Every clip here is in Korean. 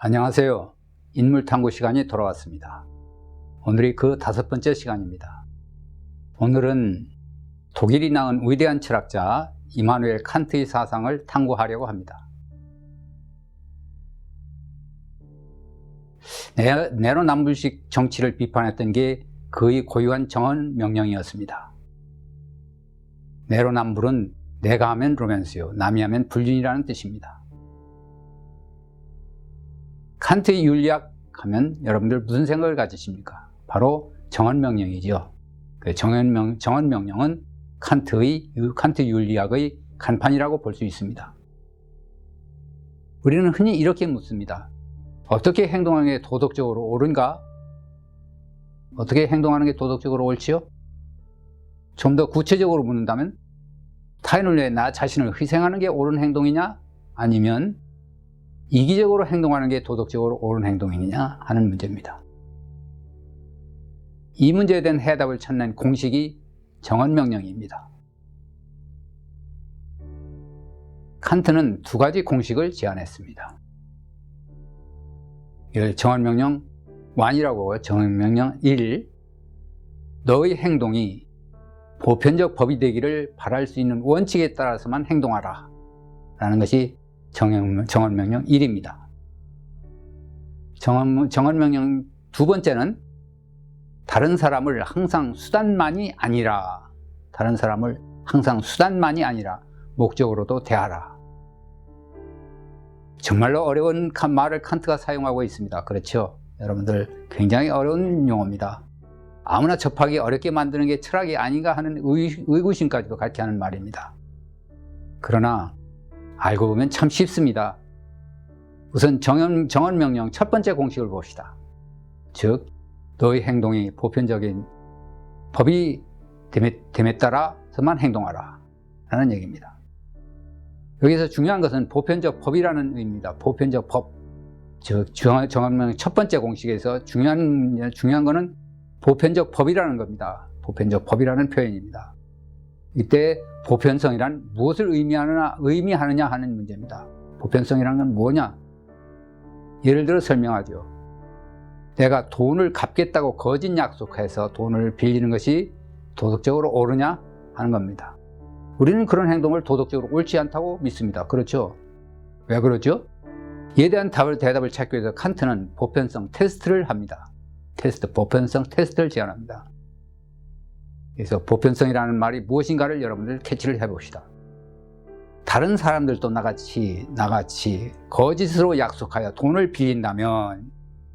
안녕하세요. 인물탐구 시간이 돌아왔습니다. 오늘이 그 다섯 번째 시간입니다. 오늘은 독일이 낳은 위대한 철학자 이마누엘 칸트의 사상을 탐구하려고 합니다. 네, 내로남불식 정치를 비판했던 게 그의 고유한 정언 명령이었습니다. 내로남불은 내가 하면 로맨스요, 남이 하면 불륜이라는 뜻입니다. 칸트의 윤리학 하면 여러분들 무슨 생각을 가지십니까? 바로 정언명령이죠. 그 정언명, 정언명령은 칸트의, 칸트 윤리학의 간판이라고 볼 수 있습니다. 우리는 흔히 이렇게 묻습니다. 어떻게 행동하는 게 도덕적으로 옳은가? 어떻게 행동하는 게 도덕적으로 옳지요? 좀 더 구체적으로 묻는다면 타인을 위해 나 자신을 희생하는 게 옳은 행동이냐? 아니면 이기적으로 행동하는 게 도덕적으로 옳은 행동이냐 하는 문제입니다. 이 문제에 대한 해답을 찾는 공식이 정언명령입니다. 칸트는 두 가지 공식을 제안했습니다. 이를 정언명령 1이라고 정언명령 1 너의 행동이 보편적 법이 되기를 바랄 수 있는 원칙에 따라서만 행동하라 라는 것이 정언명령 1입니다. 정언, 정언명령 두 번째는 다른 사람을 항상 수단만이 아니라 다른 사람을 항상 수단만이 아니라 목적으로도 대하라. 정말로 어려운 말을 칸트가 사용하고 있습니다. 그렇죠? 여러분들 굉장히 어려운 용어입니다. 아무나 접하기 어렵게 만드는 게 철학이 아닌가 하는 의, 의구심까지도 갖게 하는 말입니다. 그러나 알고 보면 참 쉽습니다. 우선 정언, 정언 명령 첫 번째 공식을 봅시다. 즉, 너의 행동이 보편적인 법이 됨에, 됨에 따라서만 행동하라. 라는 얘기입니다. 여기서 중요한 것은 보편적 법이라는 의미입니다. 보편적 법. 즉, 정언명령 첫 번째 공식에서 중요한, 중요한 것은 보편적 법이라는 겁니다. 보편적 법이라는 표현입니다. 이때 보편성이란 무엇을 의미하느냐, 의미하느냐 하는 문제입니다. 보편성이란 건 뭐냐? 예를 들어 설명하죠. 내가 돈을 갚겠다고 거짓 약속해서 돈을 빌리는 것이 도덕적으로 옳으냐 하는 겁니다. 우리는 그런 행동을 도덕적으로 옳지 않다고 믿습니다. 그렇죠? 왜 그러죠? 이에 대한 답을, 대답을 찾기 위해서 칸트는 보편성 테스트를 합니다. 테스트, 보편성 테스트를 제안합니다. 그래서 보편성이라는 말이 무엇인가를 여러분들 캐치를 해봅시다. 다른 사람들도 나같이 나같이 거짓으로 약속하여 돈을 빌린다면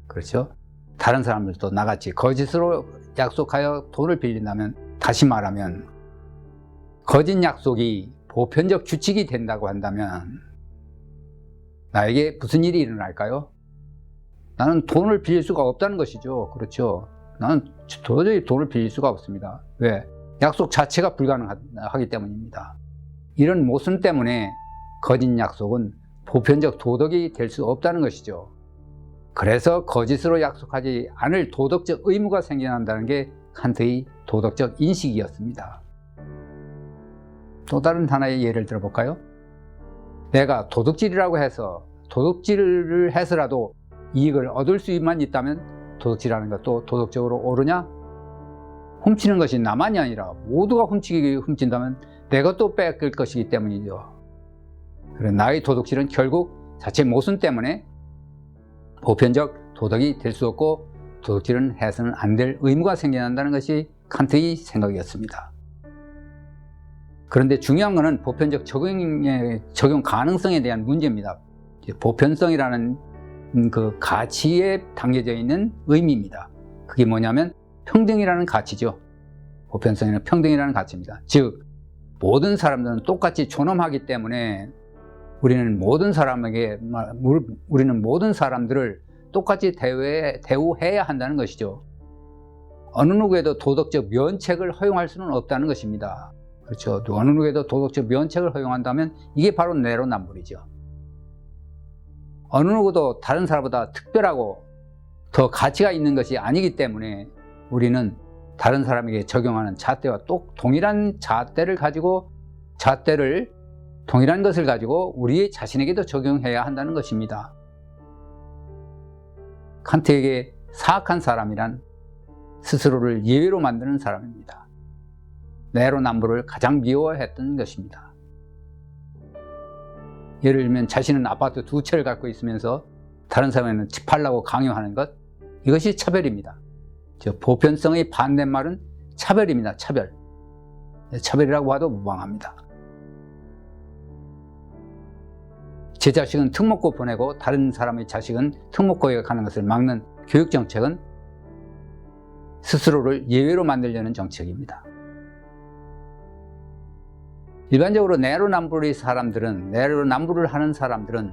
그렇죠? 다른 사람들도 나같이 거짓으로 약속하여 돈을 빌린다면 다시 말하면 거짓 약속이 보편적 규칙이 된다고 한다면 나에게 무슨 일이 일어날까요? 나는 돈을 빌릴 수가 없다는 것이죠. 그렇죠? 나는 도저히 돈을 빌릴 수가 없습니다. 왜? 약속 자체가 불가능하기 때문입니다. 이런 모순 때문에 거짓 약속은 보편적 도덕이 될 수 없다는 것이죠. 그래서 거짓으로 약속하지 않을 도덕적 의무가 생겨난다는 게 칸트의 도덕적 인식이었습니다. 또 다른 하나의 예를 들어볼까요? 내가 도둑질이라고 해서 도둑질을 해서라도 이익을 얻을 수만 있다면 도둑질하는 것도 도덕적으로 옳으냐? 훔치는 것이 나만이 아니라 모두가 훔치기 훔친다면 내가 또 뺏길 것이기 때문이죠. 그래 나의 도둑질은 결국 자체 모순 때문에 보편적 도덕이 될 수 없고 도둑질은 해서는 안 될 의무가 생겨난다는 것이 칸트의 생각이었습니다. 그런데 중요한 것은 보편적 적용의 적용 가능성에 대한 문제입니다. 보편성이라는 음, 그 가치에 담겨져 있는 의미입니다. 그게 뭐냐면 평등이라는 가치죠. 보편성이나 평등이라는 가치입니다. 즉 모든 사람들은 똑같이 존엄하기 때문에 우리는 모든 사람에게 우리는 모든 사람들을 똑같이 대우해, 대우해야 한다는 것이죠. 어느 누구에도 도덕적 면책을 허용할 수는 없다는 것입니다. 그렇죠. 어느 누구에도 도덕적 면책을 허용한다면 이게 바로 내로남불이죠. 어느 누구도 다른 사람보다 특별하고 더 가치가 있는 것이 아니기 때문에 우리는 다른 사람에게 적용하는 잣대와 똑 동일한 잣대를 가지고 잣대를 동일한 것을 가지고 우리 자신에게도 적용해야 한다는 것입니다. 칸트에게 사악한 사람이란 스스로를 예외로 만드는 사람입니다. 내로남불을 가장 미워했던 것입니다. 예를 들면 자신은 아파트 두 채를 갖고 있으면서 다른 사람에는 집 팔라고 강요하는 것 이것이 차별입니다. 저 보편성의 반대말은 차별입니다. 차별. 차별이라고 해도 무방합니다. 제 자식은 특목고 보내고 다른 사람의 자식은 특목고에 가는 것을 막는 교육 정책은 스스로를 예외로 만들려는 정책입니다. 일반적으로 내로남불의 사람들은 내로남불을 하는 사람들은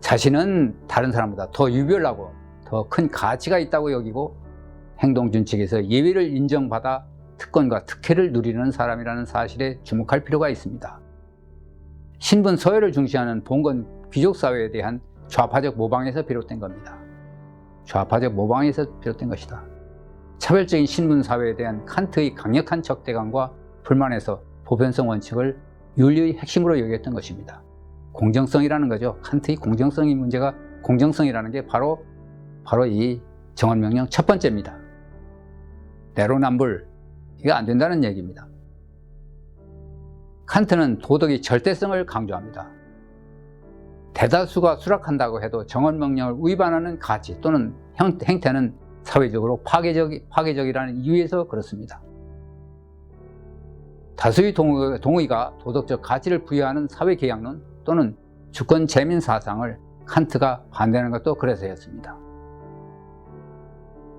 자신은 다른 사람보다 더 유별나고 더 큰 가치가 있다고 여기고 행동준칙에서 예외를 인정받아 특권과 특혜를 누리는 사람이라는 사실에 주목할 필요가 있습니다. 신분 서열을 중시하는 봉건 귀족 사회에 대한 좌파적 모방에서 비롯된 겁니다. 좌파적 모방에서 비롯된 것이다. 차별적인 신분 사회에 대한 칸트의 강력한 적대감과 불만에서 보편성 원칙을 윤리의 핵심으로 여겼던 것입니다. 공정성이라는 거죠. 칸트의 공정성의 문제가 공정성이라는 게 바로 바로 이 정언명령 첫 번째입니다. 내로남불 이게 안 된다는 얘기입니다. 칸트는 도덕의 절대성을 강조합니다. 대다수가 수락한다고 해도 정언명령을 위반하는 가치 또는 형, 행태는 사회적으로 파괴적, 파괴적이라는 이유에서 그렇습니다. 다수의 동의, 가 도덕적 가치를 부여하는 사회 계약론 또는 주권 재민 사상을 칸트가 반대하는 것도 그래서였습니다.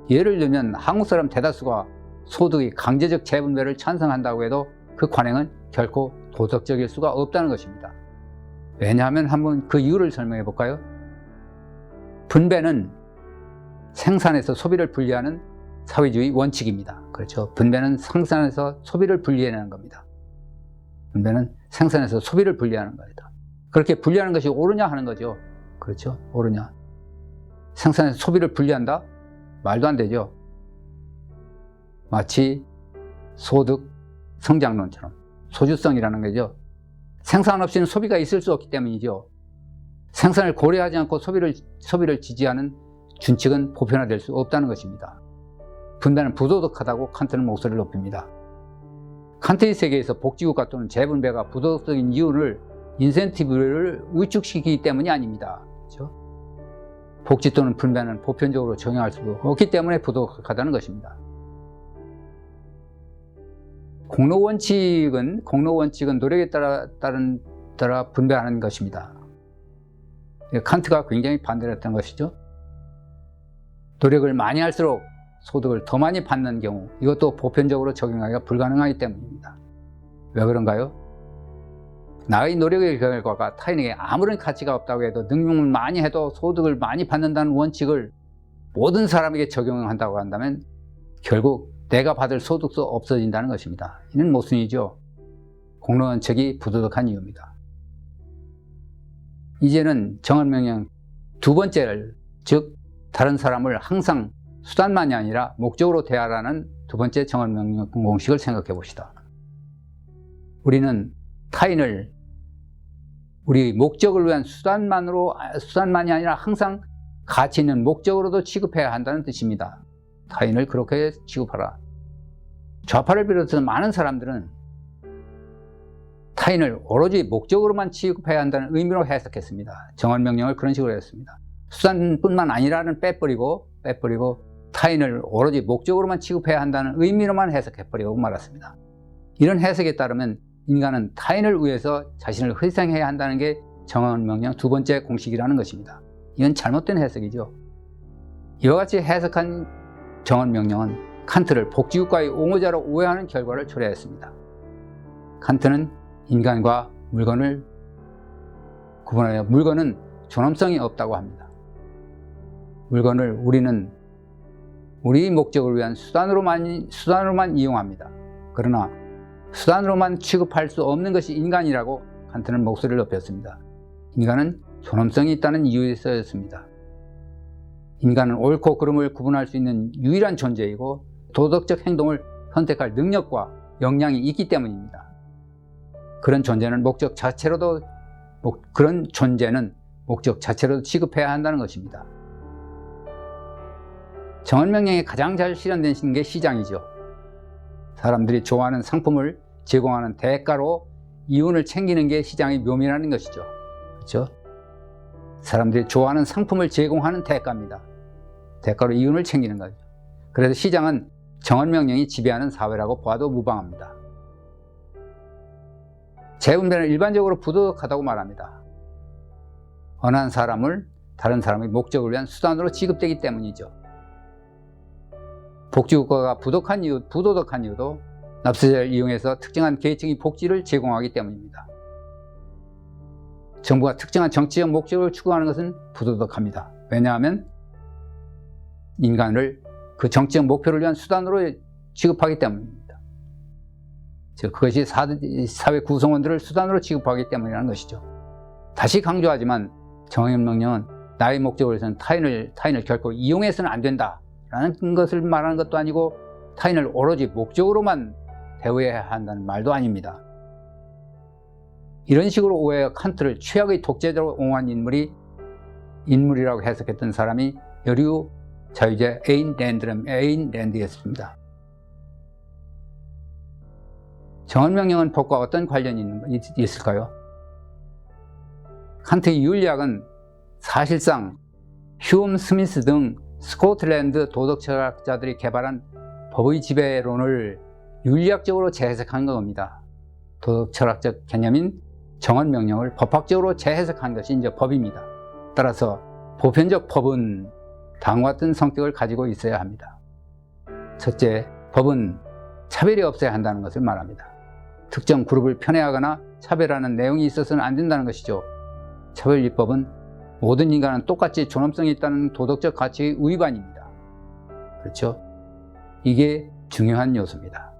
예를 들면 한국 사람 대다수가 소득의 강제적 재분배를 찬성한다고 해도 그 관행은 결코 도덕적일 수가 없다는 것입니다. 왜냐하면 한번 그 이유를 설명해 볼까요? 분배는 생산에서 소비를 분리하는 사회주의 원칙입니다. 그렇죠. 분배는 생산에서 소비를 분리해내는 겁니다. 분배는 생산에서 소비를 분리하는 겁니다. 그렇게 분리하는 것이 옳으냐 하는 거죠. 그렇죠. 옳으냐. 생산에서 소비를 분리한다? 말도 안 되죠. 마치 소득 성장론처럼 소주성이라는 거죠. 생산 없이는 소비가 있을 수 없기 때문이죠. 생산을 고려하지 않고 소비를, 소비를 지지하는 준칙은 보편화될 수 없다는 것입니다. 분배는 부도덕하다고 칸트는 목소리를 높입니다. 칸트의 세계에서 복지국가 또는 재분배가 부도덕적인 이유를 인센티브를 위축시키기 때문이 아닙니다. 그렇죠? 복지 또는 분배는 보편적으로 적용할 수 없기 때문에 부도덕하다는 것입니다. 공로 원칙은 공로 원칙은 노력에 따라 따른 따라 분배하는 것입니다. 칸트가 굉장히 반대를 했던 것이죠. 노력을 많이 할수록 소득을 더 많이 받는 경우 이것도 보편적으로 적용하기가 불가능하기 때문입니다. 왜 그런가요? 나의 노력의 결과가 타인에게 아무런 가치가 없다고 해도 능력을 많이 해도 소득을 많이 받는다는 원칙을 모든 사람에게 적용한다고 한다면 결국 내가 받을 소득도 없어진다는 것입니다. 이는 모순이죠. 공로원칙이 부도덕한 이유입니다. 이제는 정언명령 두 번째를 즉 다른 사람을 항상 수단만이 아니라 목적으로 대하라는 두 번째 정언명령 공식을 생각해 봅시다. 우리는 타인을 우리 목적을 위한 수단만으로 수단만이 아니라 항상 가치 있는 목적으로도 취급해야 한다는 뜻입니다. 타인을 그렇게 취급하라. 좌파를 비롯해서 많은 사람들은 타인을 오로지 목적으로만 취급해야 한다는 의미로 해석했습니다. 정언 명령을 그런 식으로 했습니다. 수단뿐만 아니라는 빼버리고 빼버리고 타인을 오로지 목적으로만 취급해야 한다는 의미로만 해석해버리고 말았습니다. 이런 해석에 따르면 인간은 타인을 위해서 자신을 희생해야 한다는 게 정언명령 두 번째 공식이라는 것입니다. 이건 잘못된 해석이죠. 이와 같이 해석한 정언명령은 칸트를 복지국가의 옹호자로 오해하는 결과를 초래했습니다. 칸트는 인간과 물건을 구분하여 물건은 존엄성이 없다고 합니다. 물건을 우리는 우리 목적을 위한 수단으로만, 수단으로만 이용합니다. 그러나 수단으로만 취급할 수 없는 것이 인간이라고 칸트는 목소리를 높였습니다. 인간은 존엄성이 있다는 이유에서였습니다. 인간은 옳고 그름을 구분할 수 있는 유일한 존재이고 도덕적 행동을 선택할 능력과 역량이 있기 때문입니다. 그런 존재는 목적 자체로도 그런 존재는 목적 자체로도 취급해야 한다는 것입니다. 정언명령이 가장 잘 실현된 게 시장이죠. 사람들이 좋아하는 상품을 제공하는 대가로 이윤을 챙기는 게 시장의 묘미라는 것이죠. 그렇죠? 사람들이 좋아하는 상품을 제공하는 대가입니다. 대가로 이윤을 챙기는 거죠. 그래서 시장은 정언명령이 지배하는 사회라고 보아도 무방합니다. 재분배는 일반적으로 부도덕하다고 말합니다. 한 사람을 다른 사람의 목적을 위한 수단으로 취급되기 때문이죠. 복지국가가 부독한 이유, 부도덕한 이유도 납세자를 이용해서 특정한 계층의 복지를 제공하기 때문입니다. 정부가 특정한 정치적 목적을 추구하는 것은 부도덕합니다. 왜냐하면 인간을 그 정치적 목표를 위한 수단으로 취급하기 때문입니다. 즉 그것이 사, 사회 구성원들을 수단으로 취급하기 때문이라는 것이죠. 다시 강조하지만 정의명령은 나의 목적을 위해서는 타인을, 타인을 결코 이용해서는 안 된다 라는 것을 말하는 것도 아니고 타인을 오로지 목적으로만 대우해야 한다는 말도 아닙니다. 이런 식으로 오해해 칸트를 최악의 독재자로 옹호한 인물이 인물이라고 해석했던 사람이 여류 자유제 에인 랜드름 에인 랜드였습니다. 정언명령은 법과 어떤 관련이 있을까요? 칸트의 윤리학은 사실상 휴엄 스미스 등 스코틀랜드 도덕 철학자들이 개발한 법의 지배론을 윤리학적으로 재해석한 겁니다. 도덕 철학적 개념인 정언 명령을 법학적으로 재해석한 것이 이제 법입니다. 따라서 보편적 법은 다음과 같은 성격을 가지고 있어야 합니다. 첫째, 법은 차별이 없어야 한다는 것을 말합니다. 특정 그룹을 편애하거나 차별하는 내용이 있어서는 안 된다는 것이죠. 차별리법은 모든 인간은 똑같이 존엄성이 있다는 도덕적 가치의 위반입니다. 그렇죠? 이게 중요한 요소입니다.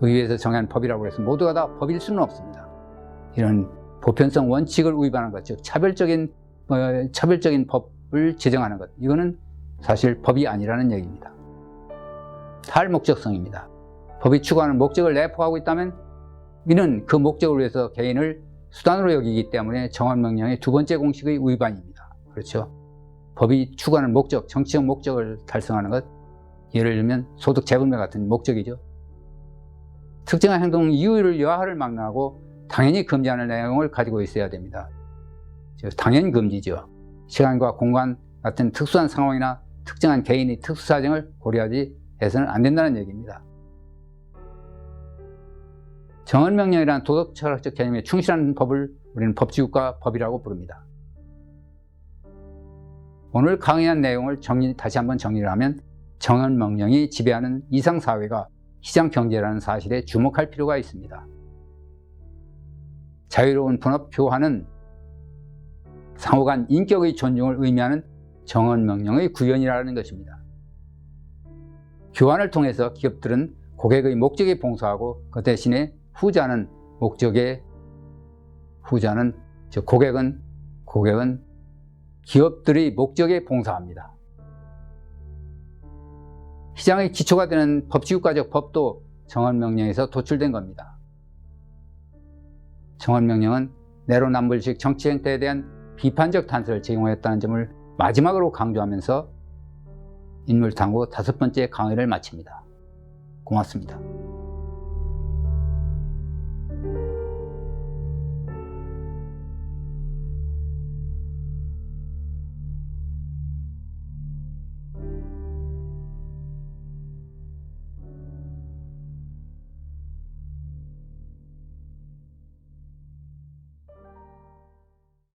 의회에서 정한 법이라고 해서 모두가 다 법일 수는 없습니다. 이런 보편성 원칙을 위반하는 것, 즉 차별적인 어, 차별적인 법을 제정하는 것, 이거는 사실 법이 아니라는 얘기입니다. 탈목적성입니다. 법이 추구하는 목적을 내포하고 있다면 이는 그 목적을 위해서 개인을 수단으로 여기기 때문에 정언명령의 두 번째 공식의 위반입니다. 그렇죠? 법이 추구하는 목적, 정치적 목적을 달성하는 것, 예를 들면 소득 재분배 같은 목적이죠. 특정한 행동 이유를 여하를 막론하고 당연히 금지하는 내용을 가지고 있어야 됩니다. 당연 금지죠. 시간과 공간 같은 특수한 상황이나 특정한 개인의 특수 사정을 고려하지 해서는 안 된다는 얘기입니다. 정언명령이란 도덕 철학적 개념에 충실한 법을 우리는 법치국가 법이라고 부릅니다. 오늘 강의한 내용을 정리, 다시 한번 정리를 하면 정언명령이 지배하는 이상사회가 시장경제라는 사실에 주목할 필요가 있습니다. 자유로운 분업 교환은 상호 간 인격의 존중을 의미하는 정언명령의 구현이라는 것입니다. 교환을 통해서 기업들은 고객의 목적에 봉사하고 그 대신에 후자는 목적에 후자는 즉 고객은 고객은 기업들의 목적에 봉사합니다. 시장의 기초가 되는 법치국가적 법도 정언명령에서 도출된 겁니다. 정언명령은 내로남불식 정치 행태에 대한 비판적 단서를 제공했다는 점을 마지막으로 강조하면서 인물탐구 다섯 번째 강의를 마칩니다. 고맙습니다.